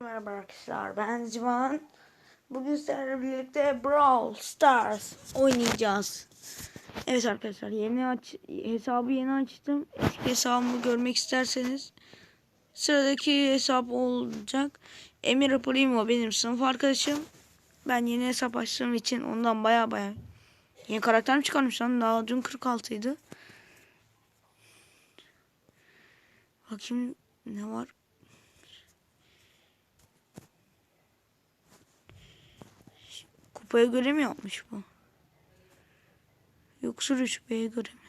Merhaba arkadaşlar ben Civan. Bugün sizlerle birlikte Brawl Stars oynayacağız. Evet arkadaşlar yeni aç hesabı yeni açtım. Eski hesabımı görmek isterseniz sıradaki hesap olacak. Emir Primo benim sınıf arkadaşım. Ben yeni hesap açtığım için ondan baya baya yeni karakter mi çıkarmış lan? Daha dün 46 idi. Bakayım ne var? Kupaya göre mi yapmış bu? Yoksa rütbeye göre mi?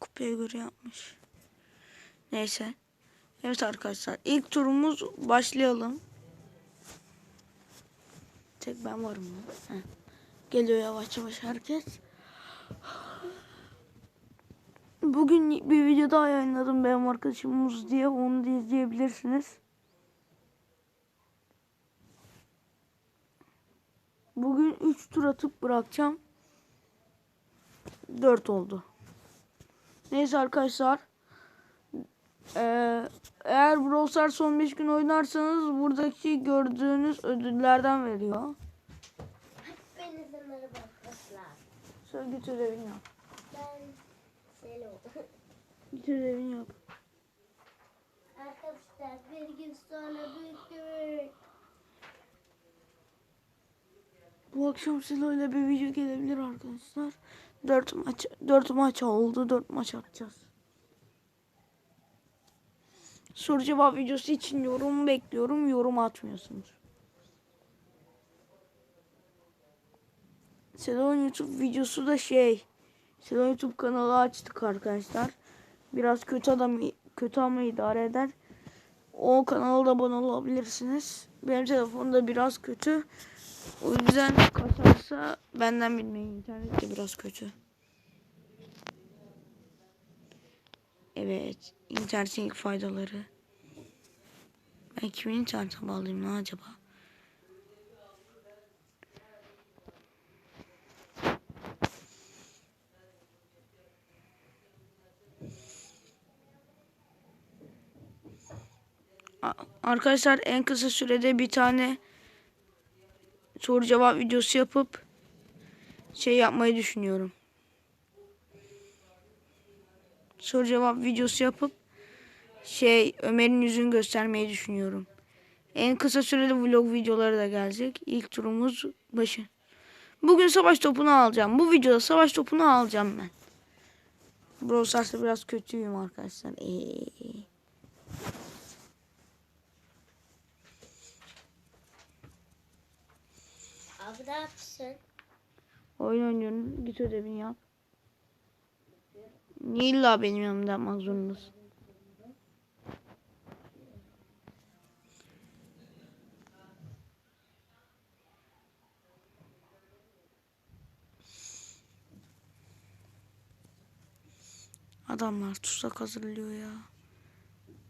Kupaya göre yapmış. Neyse. Evet arkadaşlar ilk turumuz başlayalım. Tek ben varım. Heh. Geliyor yavaş yavaş herkes. Bugün bir video daha yayınladım benim arkadaşımız diye. Onu da izleyebilirsiniz. Bugün 3 tur atıp bırakacağım. 4 oldu. Neyse arkadaşlar. Ee, eğer Brawl Stars 15 gün oynarsanız buradaki gördüğünüz ödüllerden veriyor. Hepinize merhaba arkadaşlar. Şöyle git ödevini yap. Ben Selo. Git ödevini yap. arkadaşlar bir gün sonra büyük Bu akşam Silo ile bir video gelebilir arkadaşlar. 4 maç 4 maç oldu. 4 maç atacağız. Soru cevap videosu için yorum bekliyorum. Yorum atmıyorsunuz. Selon YouTube videosu da şey. Selon YouTube kanalı açtık arkadaşlar. Biraz kötü adam kötü ama idare eder. O kanala da abone olabilirsiniz. Benim telefonum da biraz kötü. O yüzden kasarsa benden bilmeyin. İnternet de biraz kötü. Evet. internetin ilk faydaları. Ben kimin internete bağlıyım lan acaba? Arkadaşlar en kısa sürede bir tane soru cevap videosu yapıp şey yapmayı düşünüyorum. Soru cevap videosu yapıp şey Ömer'in yüzünü göstermeyi düşünüyorum. En kısa sürede vlog videoları da gelecek. İlk turumuz başı. Bugün savaş topunu alacağım. Bu videoda savaş topunu alacağım ben. Brawl Stars'ta biraz kötüyüm arkadaşlar. Ee, Abi ne yapsın? oyun oynuyorum. Git ödevini yap. Niye illa benim yanımda yapmak zorundasın? Adamlar tuzak hazırlıyor ya.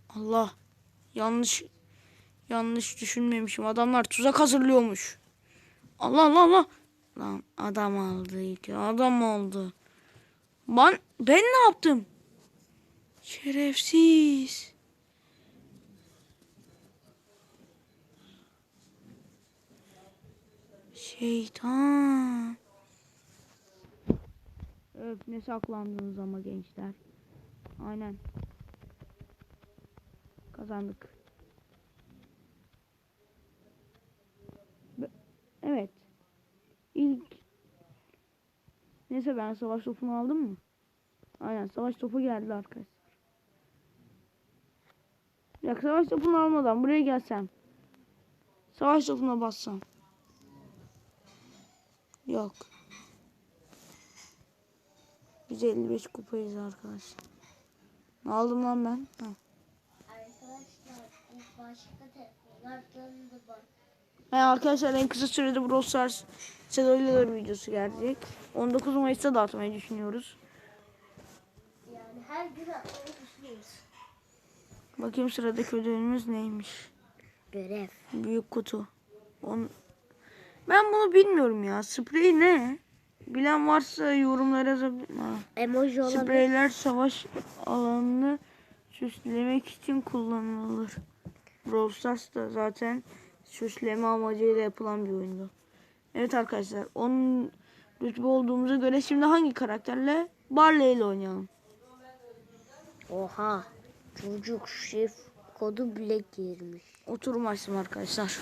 Allah. Yanlış yanlış düşünmemişim. Adamlar tuzak hazırlıyormuş. Allah Allah Allah. Lan adam aldı ilk. Adam oldu. Ben, ben ne yaptım? Şerefsiz. Şeytan. Öf ne saklandınız ama gençler. Aynen. Kazandık. Evet. İlk Neyse ben savaş topunu aldım mı? Aynen savaş topu geldi arkadaşlar. Ya savaş topunu almadan buraya gelsem. Savaş topuna bassam. Yok. 155 kupayız arkadaşlar. Ne aldım lan ben? Ha. Arkadaşlar başka telefonlar döndü bak. Yani arkadaşlar en kısa sürede Brawl Stars Sedo'yla videosu gelecek. 19 Mayıs'ta dağıtmayı düşünüyoruz. Yani her gün atmayı düşünüyoruz. Bakayım sıradaki ödevimiz neymiş. Görev. Büyük kutu. On... Ben bunu bilmiyorum ya. Sprey ne? Bilen varsa yorumlara yazabilir. Emoji olabilir. Spreyler savaş alanını süslemek için kullanılır. Brawl Stars da zaten süsleme amacıyla yapılan bir oyundu. Evet arkadaşlar, onun rütbe olduğumuza göre şimdi hangi karakterle? Barley ile oynayalım. Oha. Çocuk şif kodu bile girmiş. Oturum açtım arkadaşlar.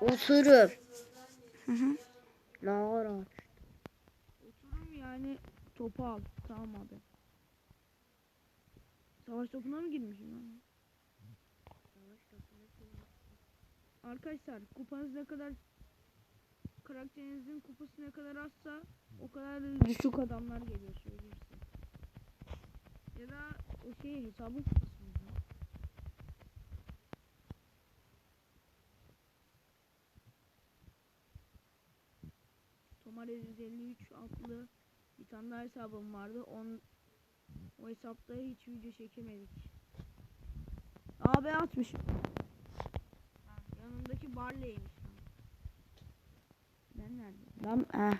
Oturum. Hı hı. Ne ara? Oturum yani topu al. Tamam abi. Savaş topuna mı girmişim ben? Arkadaşlar kupanız ne kadar karakterinizin kupası ne kadar azsa o kadar düşük adamlar geliyor size. Ya da o şey hesabın kupası mı? Tomar 153 adlı bir tane daha hesabım vardı. On, o hesapta hiç video çekemedik. Ben atmışım. Ha, yanımdaki Barley'miş. Ben nerede? Ben eh.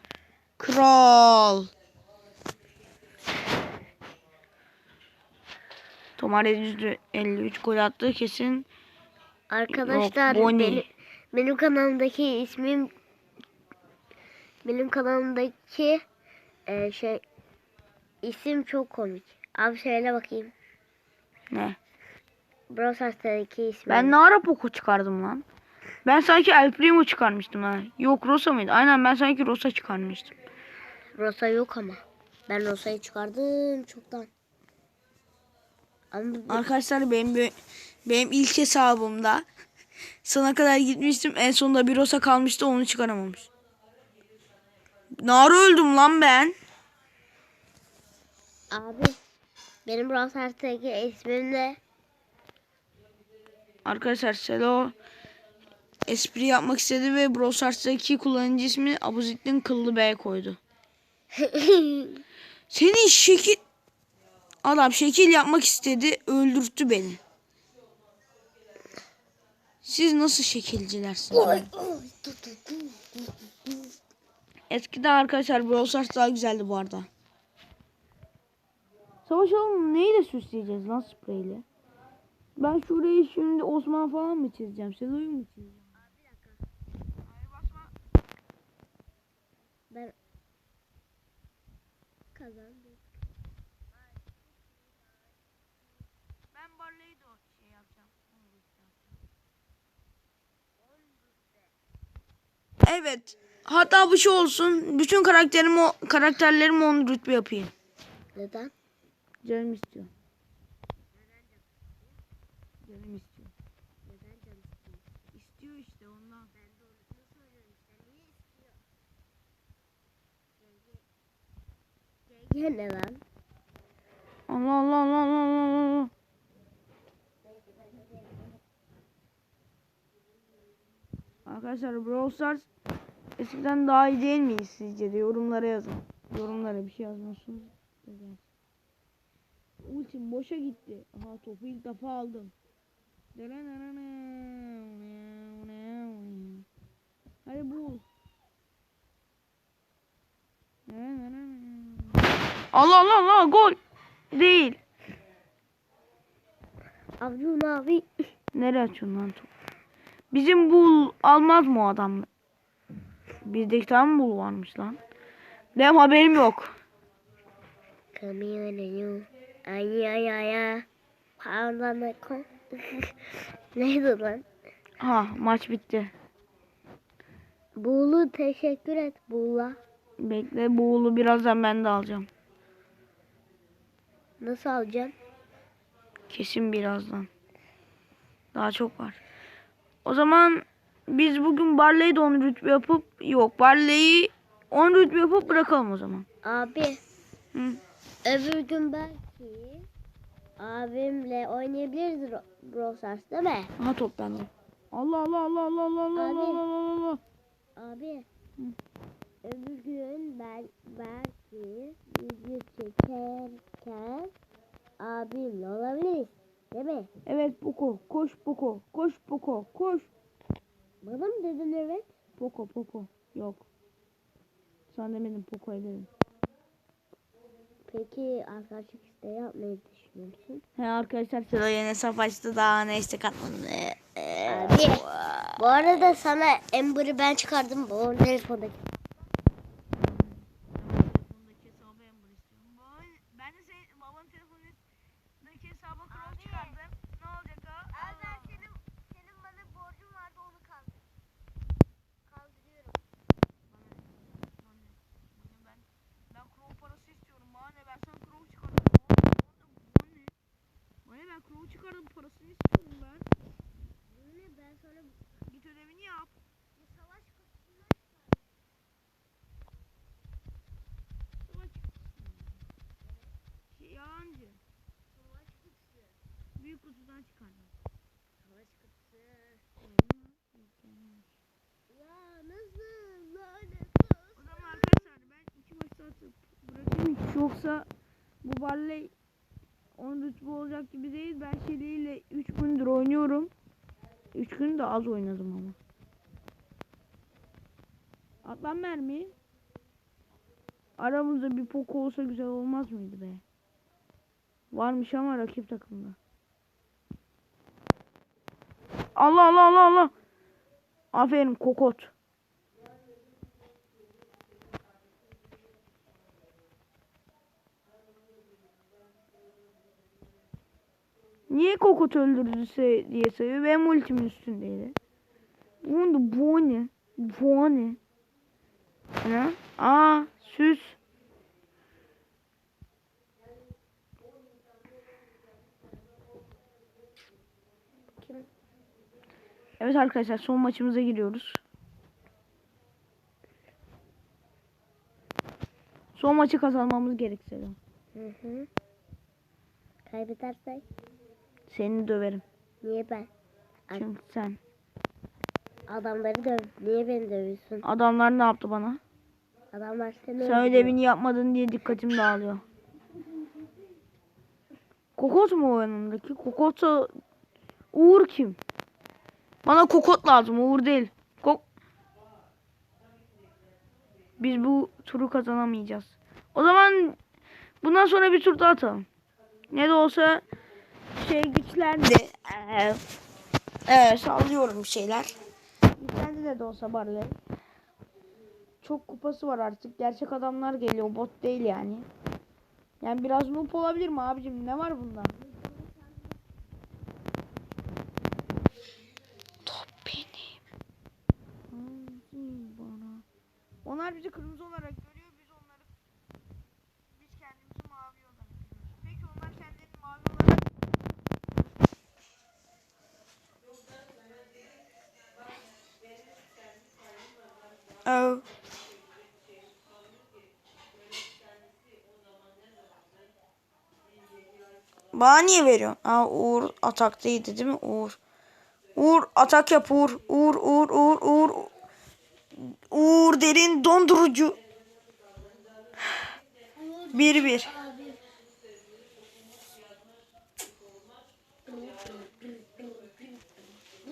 Kral. Tomar 153 gol attı kesin. Arkadaşlar Yok, Bonnie. benim, benim kanalımdaki ismim benim kanalımdaki e, şey isim çok komik. Abi söyle bakayım. Ne? Brawl Stars'taki ismim. Ben ne ara Poco çıkardım lan? Ben sanki El Primo çıkarmıştım ha. Yok Rosa mıydı? Aynen ben sanki Rosa çıkarmıştım. Rosa yok ama. Ben Rosa'yı çıkardım çoktan. Ama Arkadaşlar benim benim ilk hesabımda sana kadar gitmiştim. En sonunda bir Rosa kalmıştı onu çıkaramamış. Nara öldüm lan ben. abi benim Brawl Stars'taki ismim ne? Arkadaşlar Selo espri yapmak istedi ve Brawl Stars'taki kullanıcı ismi Abuzittin Kıllı Bey koydu. Senin şekil... Adam şekil yapmak istedi öldürttü beni. Siz nasıl şekilcilersiniz? Eskiden arkadaşlar Brawl Stars daha güzeldi bu arada. Savaşalım neyle süsleyeceğiz lan spreyle? Ben şurayı şimdi Osman falan mı çizeceğim? Selo'yu mu çizeceğim? ben kazandım. Ben Barley'i de şey yapacağım. Evet. Hatta bu şey olsun. Bütün karakterimi o- karakterlerimi onu rütbe yapayım. Neden? Canım istiyor. Canım istiyor. Neden canım istiyor? İstiyor işte ondan. Ben doğrusunu söylüyorum işte. Niye istiyor? GG ne lan? Allah Allah Allah Allah Allah. Arkadaşlar Brawl Stars eskiden daha iyi değil miyiz sizce de yorumlara yazın. Yorumlara bir şey gelsin. Ultim boşa gitti. Aha topu ilk defa aldım. Hadi bul. Allah Allah Allah gol. Değil. Avcun abi. Nereye açıyorsun lan topu? Bizim bul almaz mı o adam? Bizdeki tane bul varmış lan. Benim haberim yok. Kamyonu. Ay ay ay ay. Kon- Neydi lan? Ha maç bitti. Buğulu teşekkür et Buğla. Bekle buğulu birazdan ben de alacağım. Nasıl alacaksın? Kesin birazdan. Daha çok var. O zaman biz bugün Barley'i de 10 rütbe yapıp yok Barley'i 10 rütbe yapıp bırakalım o zaman. Abi Hı. öbür gün belki abimle oynayabiliriz Brawl Stars değil mi? Aha top bende. Allah Allah Allah Allah Allah Allah. Allah Allah Allah. Abi Hı. öbür gün ben belki video çekerken abimle olabiliriz. Değil mi? Evet Poco. Koş Poco. Koş Poco. Koş. Bana mı dedin evet? Poco Poco. Yok. Sen demedin Poco'ya dedim. Peki arkadaşlık isteği yapmayı düşünüyor musun? He arkadaşlar Sıla yeni hesap açtı daha ne istek atmadım. Abi. Bu arada sana Amber'ı ben çıkardım bu telefondaki. ben kulağı çıkardım parasını istiyorum ben. Ne ben sana git ödevini yap. Ya savaş kutusundan çıkar. Savaş. Şey, yalancı. Savaş kutusu. Büyük kutudan çıkardım. Savaş kutusu. Ya nasıl lanet O zaman arkadaşlar ben iki maçta atıp bırakayım. Yoksa bu balley 10 rütbe olacak gibi değil. Ben Şeli'yle 3 gündür oynuyorum. 3 gün de az oynadım ama. Atlan mermi. Aramızda bir poko olsa güzel olmaz mıydı be? Varmış ama rakip takımda. Allah Allah Allah Allah. Aferin kokot. Niye kokot öldürdü se- diye sayıyor. Benim ultimin üstündeydi. Bunu bu ne? Bu ne? Ne? Aa süs. Kim? Evet arkadaşlar son maçımıza giriyoruz. Son maçı kazanmamız gerekse de. Hı hı. Kaybedersek Seni döverim. niye ben? Ay. Çünkü sen. Adamları döv. Niye beni dövüyorsun? Adamlar ne yaptı bana? Adamlar seni Sen ödevini yapmadın diye dikkatim dağılıyor. Kokot mu o yanındaki? Kokotsa Uğur kim? Bana kokot lazım Uğur değil. Kok Biz bu turu kazanamayacağız. O zaman bundan sonra bir tur daha atalım. Ne de olsa şey güçlendi. Ee, evet sallıyorum bir şeyler. Güçlendi de de olsa Barley. Çok kupası var artık. Gerçek adamlar geliyor. Bot değil yani. Yani biraz noob olabilir mi abicim? Ne var bunda? Top benim. Onlar bizi kırmızı olarak görüyor. Biz onları biz kendimizi mavi olarak görüyoruz. Peki onlar kendilerini mavi olarak Oh. Bana niye veriyorsun? Aa, Uğur ataktaydı değil mi? Uğur. Uğur atak yap Uğur. Uğur Uğur Uğur Uğur. Uğur derin dondurucu. Bir bir.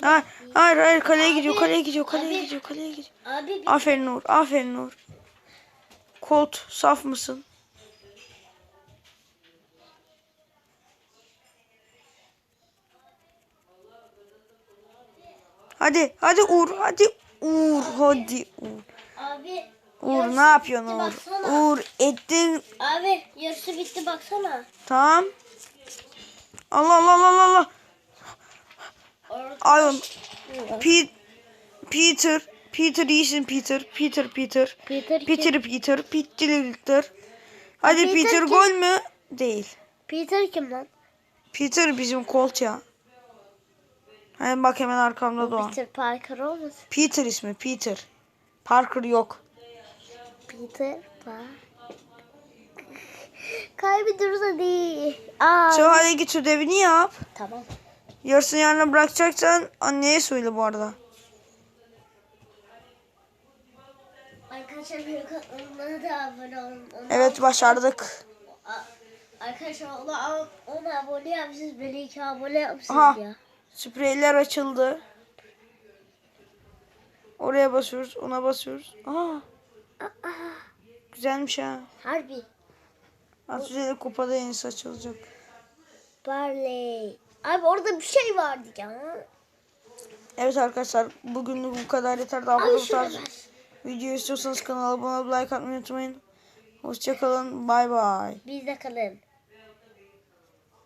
Ha, hayır hayır kaleye gidiyor kaleye gidiyor kaleye gidiyor kaleye gidiyor. Abi Aferin Uğur aferin Uğur. Colt saf mısın? Hadi hadi Uğur hadi Uğur hadi Uğur. abi Uğur ne yapıyorsun Uğur? baksana. Uğur ettin Abi yarısı bitti baksana. tamam. Allah Allah Allah Allah. Ayol Pete, Peter Peter iyisin Peter Peter Peter Peter? Peter Peter Peter Peter Hadi Peter Peter gol mü? Değil. Peter kim lan? Peter bizim Colt ya. Hani bak hemen arkamda da o. Peter Parker olmasın? Peter ismi Peter. Parker yok. Peter Parker. Kaybediyoruz hadi. Aa. Sen hadi git ödevini yap. Tamam. Yarısını yarına bırakacaksan anneye söyle bu arada. Arkadaşlar kanalına da abone olun. Evet başardık. Arkadaşlar ona, ona abone yapmışsınız. Beni iki abone yapmışsınız Aha. ya. Spreyler açıldı. Oraya basıyoruz. Ona basıyoruz. Aa. Güzelmiş ha. Harbi. Az önce de kupada yenisi açılacak. Barley. Abi orada bir şey vardı ya. Evet arkadaşlar bugünlük bu kadar yeter. Daha fazla tarz video istiyorsanız kanala abone olup like atmayı unutmayın. Hoşçakalın. Bay bay. Bizde kalın.